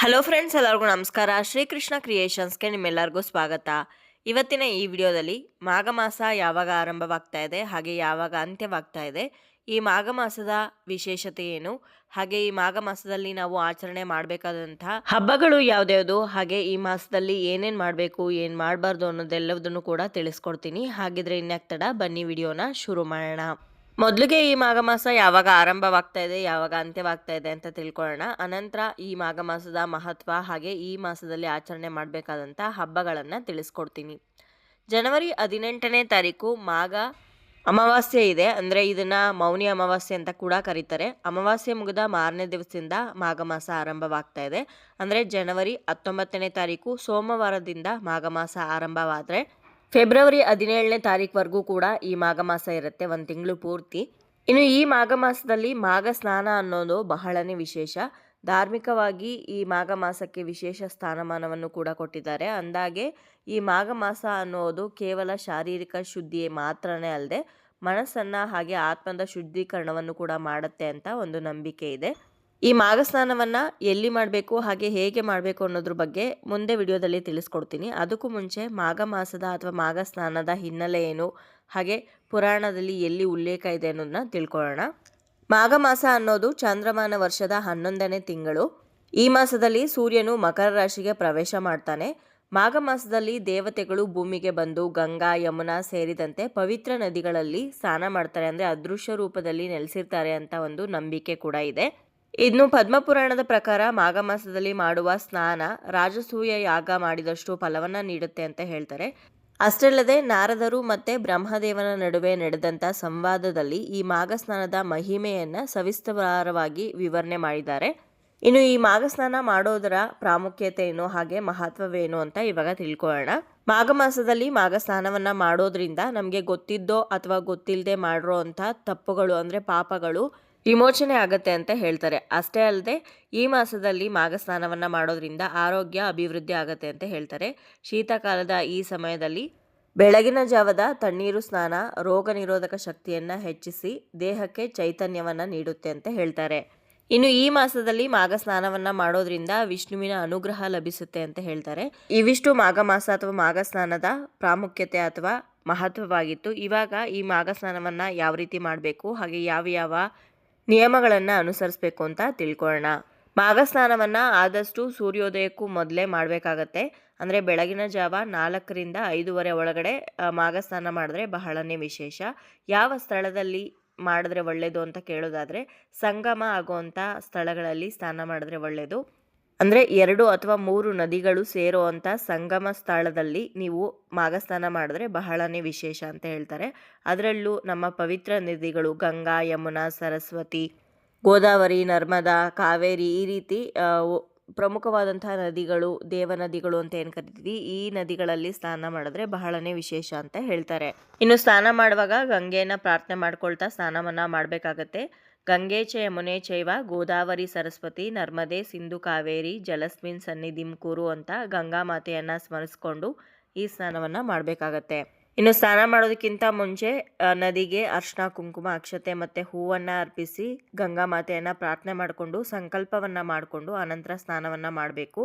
Hello friends ಎಲ್ಲರಿಗೂ ನಮಸ್ಕಾರ. ಶ್ರೀಕೃಷ್ಣ ಕ್ರಿಯೇಷನ್ಸ್ಗೆ ನಿಮ್ಮೆಲ್ಲರಿಗೂ ಸ್ವಾಗತ. ಇವತ್ತಿನ ಈ ವಿಡಿಯೋದಲ್ಲಿ ಮಾಘ ಮಾಸ ಯಾವಾಗ ಆರಂಭವಾಗ್ತಾ ಇದೆ, ಹಾಗೆ ಯಾವಾಗ ಅಂತ್ಯವಾಗ್ತಾ ಇದೆ, ಈ ಮಾಘ ಮಾಸದ ವಿಶೇಷತೆ ಏನು, ಹಾಗೆ ಈ ಮಾಘ ಮಾಸದಲ್ಲಿ ನಾವು ಆಚರಣೆ ಮಾಡಬೇಕಾದಂತಹ ಹಬ್ಬಗಳು ಯಾವ್ದ್ಯಾವುದು, ಹಾಗೆ ಈ ಮಾಸದಲ್ಲಿ ಏನೇನು ಮಾಡಬೇಕು, ಏನು ಮಾಡಬಾರ್ದು ಅನ್ನೋದೆಲ್ಲದನ್ನು ಕೂಡ ತಿಳಿಸ್ಕೊಡ್ತೀನಿ. ಹಾಗಿದ್ರೆ ಇನ್ಯಾಕ್ ತಡ, ಬನ್ನಿ ವಿಡಿಯೋನ ಶುರು ಮಾಡೋಣ. ಮೊದಲಿಗೆ ಈ ಮಾಘ ಮಾಸ ಯಾವಾಗ ಆರಂಭವಾಗ್ತಾ ಇದೆ, ಯಾವಾಗ ಅಂತ್ಯವಾಗ್ತಾ ಇದೆ ಅಂತ ತಿಳ್ಕೊಳ್ಳೋಣ. ಅನಂತರ ಈ ಮಾಘ ಮಾಸದ ಮಹತ್ವ ಹಾಗೆ ಈ ಮಾಸದಲ್ಲಿ ಆಚರಣೆ ಮಾಡಬೇಕಾದಂಥ ಹಬ್ಬಗಳನ್ನು ತಿಳಿಸ್ಕೊಡ್ತೀನಿ. ಜನವರಿ ಹದಿನೆಂಟನೇ ತಾರೀಕು ಮಾಘ ಅಮಾವಾಸ್ಯೆ ಇದೆ. ಅಂದರೆ ಇದನ್ನು ಮೌನಿ ಅಮಾವಾಸ್ಯೆ ಅಂತ ಕೂಡ ಕರೀತಾರೆ. ಅಮಾವಾಸ್ಯೆ ಮುಗಿದ ಮಾರನೇ ದಿವಸದಿಂದ ಮಾಘ ಮಾಸ ಆರಂಭವಾಗ್ತಾ ಇದೆ. ಅಂದರೆ ಜನವರಿ ಹತ್ತೊಂಬತ್ತನೇ ತಾರೀಕು ಸೋಮವಾರದಿಂದ ಮಾಘ ಮಾಸ ಆರಂಭವಾದರೆ ಫೆಬ್ರವರಿ ಹದಿನೇಳನೇ ತಾರೀಕುವರೆಗೂ ಕೂಡ ಈ ಮಾಘ ಮಾಸ ಇರುತ್ತೆ, ಒಂದು ತಿಂಗಳು ಪೂರ್ತಿ. ಇನ್ನು ಈ ಮಾಘ ಮಾಸದಲ್ಲಿ ಮಾಘ ಸ್ನಾನ ಅನ್ನೋದು ಬಹಳನೇ ವಿಶೇಷ. ಧಾರ್ಮಿಕವಾಗಿ ಈ ಮಾಘ ಮಾಸಕ್ಕೆ ವಿಶೇಷ ಸ್ಥಾನಮಾನವನ್ನು ಕೂಡ ಕೊಟ್ಟಿದ್ದಾರೆ. ಅಂದಾಗೆ ಈ ಮಾಘ ಮಾಸ ಅನ್ನೋದು ಕೇವಲ ಶಾರೀರಿಕ ಶುದ್ಧಿ ಮಾತ್ರನೇ ಅಲ್ಲದೆ ಮನಸ್ಸನ್ನು ಹಾಗೆ ಆತ್ಮದ ಶುದ್ಧೀಕರಣವನ್ನು ಕೂಡ ಮಾಡುತ್ತೆ ಅಂತ ಒಂದು ನಂಬಿಕೆ ಇದೆ. ಈ ಮಾಘ ಸ್ನಾನವನ್ನು ಎಲ್ಲಿ ಮಾಡಬೇಕು, ಹಾಗೆ ಹೇಗೆ ಮಾಡಬೇಕು ಅನ್ನೋದ್ರ ಬಗ್ಗೆ ಮುಂದೆ ವಿಡಿಯೋದಲ್ಲಿ ತಿಳಿಸ್ಕೊಡ್ತೀನಿ. ಅದಕ್ಕೂ ಮುಂಚೆ ಮಾಘ ಮಾಸದ ಅಥವಾ ಮಾಘ ಸ್ನಾನದ ಹಿನ್ನೆಲೆ ಏನು, ಹಾಗೆ ಪುರಾಣದಲ್ಲಿ ಎಲ್ಲಿ ಉಲ್ಲೇಖ ಇದೆ ಅನ್ನೋದನ್ನ ತಿಳ್ಕೊಳ್ಳೋಣ. ಮಾಘ ಮಾಸ ಅನ್ನೋದು ಚಂದ್ರಮಾನ ವರ್ಷದ ಹನ್ನೊಂದನೇ ತಿಂಗಳು. ಈ ಮಾಸದಲ್ಲಿ ಸೂರ್ಯನು ಮಕರ ರಾಶಿಗೆ ಪ್ರವೇಶ ಮಾಡ್ತಾನೆ. ಮಾಘ ಮಾಸದಲ್ಲಿ ದೇವತೆಗಳು ಭೂಮಿಗೆ ಬಂದು ಗಂಗಾ, ಯಮುನಾ ಸೇರಿದಂತೆ ಪವಿತ್ರ ನದಿಗಳಲ್ಲಿ ಸ್ನಾನ ಮಾಡ್ತಾರೆ. ಅಂದರೆ ಅದೃಶ್ಯ ರೂಪದಲ್ಲಿ ನೆಲೆಸಿರ್ತಾರೆ ಅಂತ ಒಂದು ನಂಬಿಕೆ ಕೂಡ ಇದೆ. ಇನ್ನು ಪದ್ಮಪುರಾಣದ ಪ್ರಕಾರ ಮಾಘ ಮಾಸದಲ್ಲಿ ಮಾಡುವ ಸ್ನಾನ ರಾಜಸೂಯ ಯಾಗ ಮಾಡಿದಷ್ಟು ಫಲವನ್ನ ನೀಡುತ್ತೆ ಅಂತ ಹೇಳ್ತಾರೆ. ಅಷ್ಟಲ್ಲದೆ ನಾರದರು ಮತ್ತೆ ಬ್ರಹ್ಮದೇವನ ನಡುವೆ ನಡೆದಂತ ಸಂವಾದದಲ್ಲಿ ಈ ಮಾಘ ಸ್ನಾನದ ಮಹಿಮೆಯನ್ನ ಸವಿಸ್ತಾರವಾಗಿ ವಿವರಣೆ ಮಾಡಿದ್ದಾರೆ. ಇನ್ನು ಈ ಮಾಘ ಸ್ನಾನ ಮಾಡೋದರ ಪ್ರಾಮುಖ್ಯತೆ ಏನು, ಹಾಗೆ ಮಹತ್ವವೇನು ಅಂತ ಇವಾಗ ತಿಳ್ಕೊಳ್ಳೋಣ. ಮಾಘ ಮಾಸದಲ್ಲಿ ಮಾಘ ಸ್ನಾನವನ್ನ ಮಾಡೋದ್ರಿಂದ ನಮಗೆ ಗೊತ್ತಿದ್ದೋ ಅಥವಾ ಗೊತ್ತಿಲ್ಲದೆ ಮಾಡಿರೋ ಅಂಥ ತಪ್ಪುಗಳು ಅಂದರೆ ಪಾಪಗಳು ವಿಮೋಚನೆ ಆಗುತ್ತೆ ಅಂತ ಹೇಳ್ತಾರೆ. ಅಷ್ಟೇ ಅಲ್ಲದೆ ಈ ಮಾಸದಲ್ಲಿ ಮಾಘ ಸ್ನಾನವನ್ನು ಮಾಡೋದ್ರಿಂದ ಆರೋಗ್ಯ, ಅಭಿವೃದ್ಧಿ ಆಗುತ್ತೆ ಅಂತ ಹೇಳ್ತಾರೆ. ಶೀತಕಾಲದ ಈ ಸಮಯದಲ್ಲಿ ಬೆಳಗಿನ ಜಾವದ ತಣ್ಣೀರು ಸ್ನಾನ, ರೋಗ ನಿರೋಧಕ ಶಕ್ತಿಯನ್ನು ಹೆಚ್ಚಿಸಿ ದೇಹಕ್ಕೆ ಚೈತನ್ಯವನ್ನು ನೀಡುತ್ತೆ ಅಂತ ಹೇಳ್ತಾರೆ. ಇನ್ನು ಈ ಮಾಸದಲ್ಲಿ ಮಾಘ ಸ್ನಾನವನ್ನು ಮಾಡೋದ್ರಿಂದ ವಿಷ್ಣುವಿನ ಅನುಗ್ರಹ ಲಭಿಸುತ್ತೆ ಅಂತ ಹೇಳ್ತಾರೆ. ಇವಿಷ್ಟು ಮಾಘ ಮಾಸ ಅಥವಾ ಮಾಘ ಸ್ನಾನದ ಪ್ರಾಮುಖ್ಯತೆ ಅಥವಾ ಮಹತ್ವವಾಗಿತ್ತು. ಇವಾಗ ಈ ಮಾಘ ಸ್ನಾನವನ್ನು ಯಾವ ರೀತಿ ಮಾಡಬೇಕು, ಹಾಗೆ ಯಾವ ಯಾವ ನಿಯಮಗಳನ್ನು ಅನುಸರಿಸಬೇಕು ಅಂತ ತಿಳ್ಕೊಳ್ಳೋಣ ಮಾಘ ಸ್ನಾನವನ್ನು ಆದಷ್ಟು ಸೂರ್ಯೋದಯಕ್ಕೂ ಮೊದಲೇ ಮಾಡಬೇಕಾಗತ್ತೆ. ಅಂದರೆ ಬೆಳಗಿನ ಜಾವ ನಾಲ್ಕರಿಂದ ಐದೂವರೆ ಒಳಗಡೆ ಮಾಘ ಸ್ನಾನ ಮಾಡಿದ್ರೆ ಬಹಳನೇ ವಿಶೇಷ. ಯಾವ ಸ್ಥಳದಲ್ಲಿ ಮಾಡಿದ್ರೆ ಒಳ್ಳೆಯದು ಅಂತ ಕೇಳೋದಾದರೆ ಸಂಗಮ ಆಗುವಂಥ ಸ್ಥಳಗಳಲ್ಲಿ ಸ್ನಾನ ಮಾಡಿದ್ರೆ ಒಳ್ಳೆಯದು ಅಂದರೆ ಎರಡು ಅಥವಾ ಮೂರು ನದಿಗಳು ಸೇರುವಂಥ ಸಂಗಮ ಸ್ಥಳದಲ್ಲಿ ನೀವು ಮಾಗಸ್ನಾನ ಮಾಡಿದ್ರೆ ಬಹಳನೇ ವಿಶೇಷ ಅಂತ ಹೇಳ್ತಾರೆ. ಅದರಲ್ಲೂ ನಮ್ಮ ಪವಿತ್ರ ನದಿಗಳು ಗಂಗಾ, ಯಮುನಾ, ಸರಸ್ವತಿ, ಗೋದಾವರಿ, ನರ್ಮದಾ, ಕಾವೇರಿ ಈ ರೀತಿ ಪ್ರಮುಖವಾದಂತಹ ನದಿಗಳು, ದೇವ ನದಿಗಳು ಅಂತ ಏನು ಕರಿತೀವಿ, ಈ ನದಿಗಳಲ್ಲಿ ಸ್ನಾನ ಮಾಡಿದ್ರೆ ಬಹಳನೇ ವಿಶೇಷ ಅಂತ ಹೇಳ್ತಾರೆ. ಇನ್ನು ಸ್ನಾನ ಮಾಡುವಾಗ ಗಂಗೆಯನ್ನು ಪ್ರಾರ್ಥನೆ ಮಾಡ್ಕೊಳ್ತಾ ಸ್ನಾನವನ್ನು ಮಾಡಬೇಕಾಗತ್ತೆ. ಗಂಗೆ ಚ ಯಮುನೆ ಚೈವ ಗೋದಾವರಿ ಸರಸ್ವತಿ ನರ್ಮದೆ ಸಿಂಧು ಕಾವೇರಿ ಜಲಸ್ಮಿನ್ ಸನ್ನಿಧಿಂ ಕುರು ಅಂತ ಗಂಗಾ ಮಾತೆಯನ್ನು ಸ್ಮರಿಸ್ಕೊಂಡು ಈ ಸ್ನಾನವನ್ನು ಮಾಡಬೇಕಾಗತ್ತೆ. ಇನ್ನು ಸ್ನಾನ ಮಾಡೋದಕ್ಕಿಂತ ಮುಂಚೆ ನದಿಗೆ ಅರ್ಶನ, ಕುಂಕುಮ, ಅಕ್ಷತೆ ಮತ್ತು ಹೂವನ್ನು ಅರ್ಪಿಸಿ ಗಂಗಾ ಮಾತೆಯನ್ನು ಪ್ರಾರ್ಥನೆ ಮಾಡಿಕೊಂಡು ಸಂಕಲ್ಪವನ್ನು ಮಾಡಿಕೊಂಡು ಅನಂತರ ಸ್ನಾನವನ್ನು ಮಾಡಬೇಕು.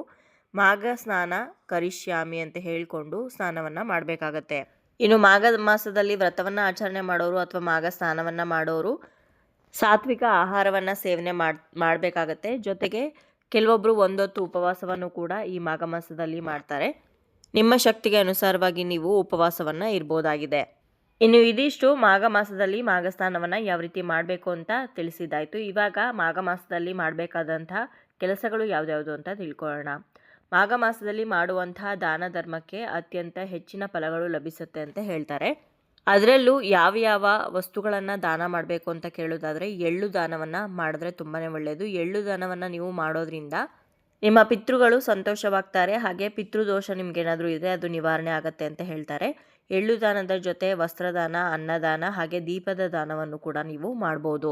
ಮಾಘ ಸ್ನಾನ ಕರಿಷ್ಯಾಮಿ ಅಂತ ಹೇಳಿಕೊಂಡು ಸ್ನಾನವನ್ನು ಮಾಡಬೇಕಾಗತ್ತೆ. ಇನ್ನು ಮಾಘ ಮಾಸದಲ್ಲಿ ವ್ರತವನ್ನು ಆಚರಣೆ ಮಾಡೋರು ಅಥವಾ ಮಾಘ ಸ್ನಾನವನ್ನು ಮಾಡೋರು ಸಾತ್ವಿಕ ಆಹಾರವನ್ನು ಸೇವನೆ ಮಾಡಿ, ಮಾಡಬೇಕಾಗತ್ತೆ. ಜೊತೆಗೆ ಕೆಲವೊಬ್ಬರು ಒಂದೊತ್ತು ಉಪವಾಸವನ್ನು ಕೂಡ ಈ ಮಾಘ ಮಾಸದಲ್ಲಿ ಮಾಡ್ತಾರೆ. ನಿಮ್ಮ ಶಕ್ತಿಗೆ ಅನುಸಾರವಾಗಿ ನೀವು ಉಪವಾಸವನ್ನು ಇರ್ಬೋದಾಗಿದೆ. ಇನ್ನು ಇದಿಷ್ಟು ಮಾಘ ಮಾಸದಲ್ಲಿ ಮಾಘ ಸ್ನಾನವನ್ನು ಯಾವ ರೀತಿ ಮಾಡಬೇಕು ಅಂತ ತಿಳಿಸಿದ್ದಾಯಿತು. ಇವಾಗ ಮಾಘ ಮಾಸದಲ್ಲಿ ಮಾಡಬೇಕಾದಂಥ ಕೆಲಸಗಳು ಯಾವ್ದ್ಯಾವುದು ಅಂತ ತಿಳ್ಕೊಳ್ಳೋಣ. ಮಾಘ ಮಾಸದಲ್ಲಿ ಮಾಡುವಂತಹ ದಾನ ಧರ್ಮಕ್ಕೆ ಅತ್ಯಂತ ಹೆಚ್ಚಿನ ಫಲಗಳು ಲಭಿಸುತ್ತೆ ಅಂತ ಹೇಳ್ತಾರೆ. ಅದರಲ್ಲೂ ಯಾವ ಯಾವ ವಸ್ತುಗಳನ್ನು ದಾನ ಮಾಡಬೇಕು ಅಂತ ಕೇಳೋದಾದರೆ ಎಳ್ಳು ದಾನವನ್ನು ಮಾಡಿದ್ರೆ ತುಂಬಾ ಒಳ್ಳೆಯದು ಎಳ್ಳು ದಾನವನ್ನು ನೀವು ಮಾಡೋದ್ರಿಂದ ನಿಮ್ಮ ಪಿತೃಗಳು ಸಂತೋಷವಾಗ್ತಾರೆ. ಹಾಗೆ ಪಿತೃದೋಷ ನಿಮ್ಗೇನಾದರೂ ಇದ್ದರೆ ಅದು ನಿವಾರಣೆ ಆಗುತ್ತೆ ಅಂತ ಹೇಳ್ತಾರೆ. ಎಳ್ಳು ದಾನದ ಜೊತೆ ವಸ್ತ್ರದಾನ, ಅನ್ನದಾನ, ಹಾಗೆ ದೀಪದ ದಾನವನ್ನು ಕೂಡ ನೀವು ಮಾಡ್ಬೋದು.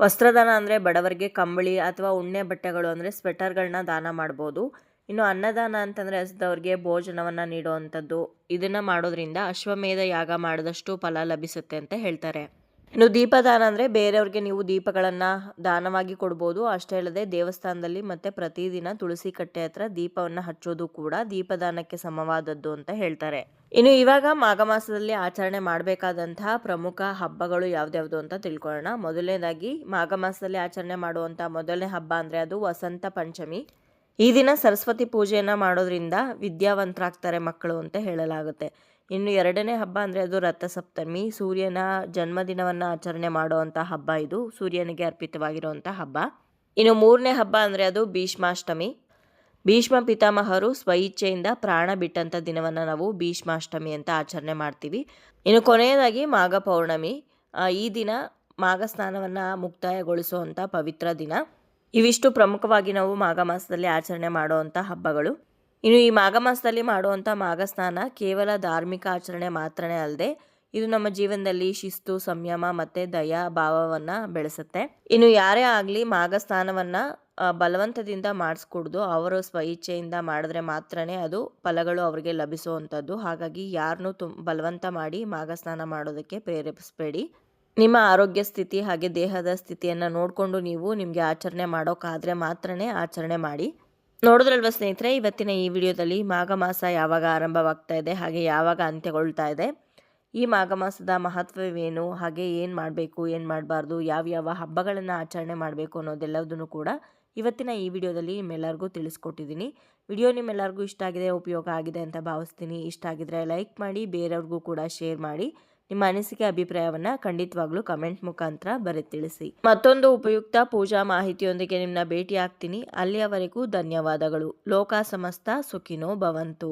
ವಸ್ತ್ರದಾನ ಅಂದರೆ ಬಡವರಿಗೆ ಕಂಬಳಿ ಅಥವಾ ಉಣ್ಣೆ ಬಟ್ಟೆಗಳು ಅಂದರೆ ಸ್ವೆಟರ್ಗಳನ್ನ ದಾನ ಮಾಡ್ಬೋದು. ಇನ್ನು ಅನ್ನದಾನ ಅಂತಂದರೆ ಹಸಿದವ್ರಿಗೆ ಭೋಜನವನ್ನು ನೀಡುವಂಥದ್ದು. ಇದನ್ನು ಮಾಡೋದ್ರಿಂದ ಅಶ್ವಮೇಧ ಯಾಗ ಮಾಡಿದಷ್ಟು ಫಲ ಲಭಿಸುತ್ತೆ ಅಂತ ಹೇಳ್ತಾರೆ. ಇನ್ನು ದೀಪದಾನ ಅಂದರೆ ಬೇರೆಯವ್ರಿಗೆ ನೀವು ದೀಪಗಳನ್ನು ದಾನವಾಗಿ ಕೊಡ್ಬೋದು. ಅಷ್ಟೇ ಅಲ್ಲದೆ ದೇವಸ್ಥಾನದಲ್ಲಿ ಮತ್ತು ಪ್ರತಿದಿನ ತುಳಸಿ ಕಟ್ಟೆ ಹತ್ರ ದೀಪವನ್ನು ಹಚ್ಚೋದು ಕೂಡ ದೀಪದಾನಕ್ಕೆ ಸಮವಾದದ್ದು ಅಂತ ಹೇಳ್ತಾರೆ. ಇನ್ನು ಇವಾಗ ಮಾಘ ಮಾಸದಲ್ಲಿ ಆಚರಣೆ ಮಾಡಬೇಕಾದಂತಹ ಪ್ರಮುಖ ಹಬ್ಬಗಳು ಯಾವ್ದ್ಯಾವ್ದು ಅಂತ ತಿಳ್ಕೊಳ್ಳೋಣ. ಮೊದಲನೇದಾಗಿ ಮಾಘ ಮಾಸದಲ್ಲಿ ಆಚರಣೆ ಮಾಡುವಂಥ ಮೊದಲನೇ ಹಬ್ಬ ಅಂದರೆ ಅದು ವಸಂತ ಪಂಚಮಿ. ಈ ದಿನ ಸರಸ್ವತಿ ಪೂಜೆಯನ್ನು ಮಾಡೋದ್ರಿಂದ ವಿದ್ಯಾವಂತರಾಗ್ತಾರೆ ಮಕ್ಕಳು ಅಂತ ಹೇಳಲಾಗುತ್ತೆ. ಇನ್ನು ಎರಡನೇ ಹಬ್ಬ ಅಂದರೆ ಅದು ರಥಸಪ್ತಮಿ. ಸೂರ್ಯನ ಜನ್ಮದಿನವನ್ನು ಆಚರಣೆ ಮಾಡುವಂಥ ಹಬ್ಬ ಇದು. ಸೂರ್ಯನಿಗೆ ಅರ್ಪಿತವಾಗಿರುವಂಥ ಹಬ್ಬ. ಇನ್ನು ಮೂರನೇ ಹಬ್ಬ ಅಂದರೆ ಅದು ಭೀಷ್ಮಾಷ್ಟಮಿ. ಭೀಷ್ಮ ಪಿತಾಮಹರು ಸ್ವಇಚ್ಛೆಯಿಂದ ಪ್ರಾಣ ಬಿಟ್ಟಂಥ ದಿನವನ್ನು ನಾವು ಭೀಷ್ಮಾಷ್ಟಮಿ ಅಂತ ಆಚರಣೆ ಮಾಡ್ತೀವಿ. ಇನ್ನು ಕೊನೆಯದಾಗಿ ಮಾಘ ಪೌರ್ಣಮಿ. ಈ ದಿನ ಮಾಘ ಸ್ನಾನವನ್ನು ಮುಕ್ತಾಯಗೊಳಿಸುವಂಥ ಪವಿತ್ರ ದಿನ. ಇವಿಷ್ಟು ಪ್ರಮುಖವಾಗಿ ನಾವು ಮಾಘ ಮಾಸದಲ್ಲಿ ಆಚರಣೆ ಮಾಡುವಂಥ ಹಬ್ಬಗಳು. ಇನ್ನು ಈ ಮಾಘ ಮಾಸದಲ್ಲಿ ಮಾಡುವಂಥ ಮಾಘ ಸ್ನಾನ ಕೇವಲ ಧಾರ್ಮಿಕ ಆಚರಣೆ ಮಾತ್ರನೇ ಅಲ್ಲದೆ ಇದು ನಮ್ಮ ಜೀವನದಲ್ಲಿ ಶಿಸ್ತು, ಸಂಯಮ ಮತ್ತು ದಯಾ ಭಾವವನ್ನು ಬೆಳೆಸುತ್ತೆ. ಇನ್ನು ಯಾರೇ ಆಗಲಿ ಮಾಘ ಸ್ನಾನವನ್ನು ಬಲವಂತದಿಂದ ಮಾಡಿಸ್ಕೊಡ್ದು ಅವರು ಸ್ವಇಚ್ಛೆಯಿಂದ ಮಾಡಿದ್ರೆ ಮಾತ್ರನೇ ಅದು ಫಲಗಳು ಅವರಿಗೆ ಲಭಿಸುವಂಥದ್ದು. ಹಾಗಾಗಿ ಯಾರನ್ನೂ ತುಂ, ಬಲವಂತ ಮಾಡಿ ಮಾಘ ಸ್ನಾನ ಮಾಡೋದಕ್ಕೆ ಪ್ರೇರೇಪಿಸಬೇಡಿ. ನಿಮ್ಮ ಆರೋಗ್ಯ ಸ್ಥಿತಿ ಹಾಗೆ ದೇಹದ ಸ್ಥಿತಿಯನ್ನು ನೋಡಿಕೊಂಡು ನೀವು ನಿಮಗೆ ಆಚರಣೆ ಮಾಡೋಕ್ಕಾದರೆ ಮಾತ್ರನೇ ಆಚರಣೆ ಮಾಡಿ. ನೋಡಿದ್ರಲ್ವ ಸ್ನೇಹಿತರೆ, ಇವತ್ತಿನ ಈ ವಿಡಿಯೋದಲ್ಲಿ ಮಾಘ ಮಾಸ ಯಾವಾಗ ಆರಂಭವಾಗ್ತಾ ಇದೆ, ಹಾಗೆ ಯಾವಾಗ ಅಂತ್ಯಗೊಳ್ತಾ ಇದೆ, ಈ ಮಾಘ ಮಾಸದ ಮಹತ್ವವೇನು, ಹಾಗೆ ಏನು ಮಾಡಬೇಕು, ಏನು ಮಾಡಬಾರ್ದು, ಯಾವ್ಯಾವ ಹಬ್ಬಗಳನ್ನು ಆಚರಣೆ ಮಾಡಬೇಕು ಅನ್ನೋದೆಲ್ಲದನ್ನು ಕೂಡ ಇವತ್ತಿನ ಈ ವಿಡಿಯೋದಲ್ಲಿ ನಿಮ್ಮೆಲ್ಲರಿಗೂ ತಿಳಿಸ್ಕೊಟ್ಟಿದ್ದೀನಿ. ವಿಡಿಯೋ ನಿಮ್ಮೆಲ್ಲರಿಗೂ ಇಷ್ಟ ಆಗಿದೆ, ಉಪಯೋಗ ಆಗಿದೆ ಅಂತ ಭಾವಿಸ್ತೀನಿ. ಇಷ್ಟ ಆಗಿದ್ರೆ ಲೈಕ್ ಮಾಡಿ, ಬೇರೆಯವ್ರಿಗೂ ಕೂಡ ಶೇರ್ ಮಾಡಿ. ನಿಮ್ಮ ಅನಿಸಿಕೆ, ಅಭಿಪ್ರಾಯವನ್ನು ಖಂಡಿತವಾಗ್ಲೂ ಕಮೆಂಟ್ ಮುಖಾಂತರ ಬರೆದು ತಿಳಿಸಿ ಮತ್ತೊಂದು ಉಪಯುಕ್ತ ಪೂಜಾ ಮಾಹಿತಿಯೊಂದಿಗೆ ನಿಮ್ಮನ್ನ ಭೇಟಿ ಆಗ್ತೀನಿ ಅಲ್ಲಿಯವರೆಗೂ ಧನ್ಯವಾದಗಳು. ಲೋಕ ಸಮಸ್ತ ಸುಖಿನೋ ಭವಂತು.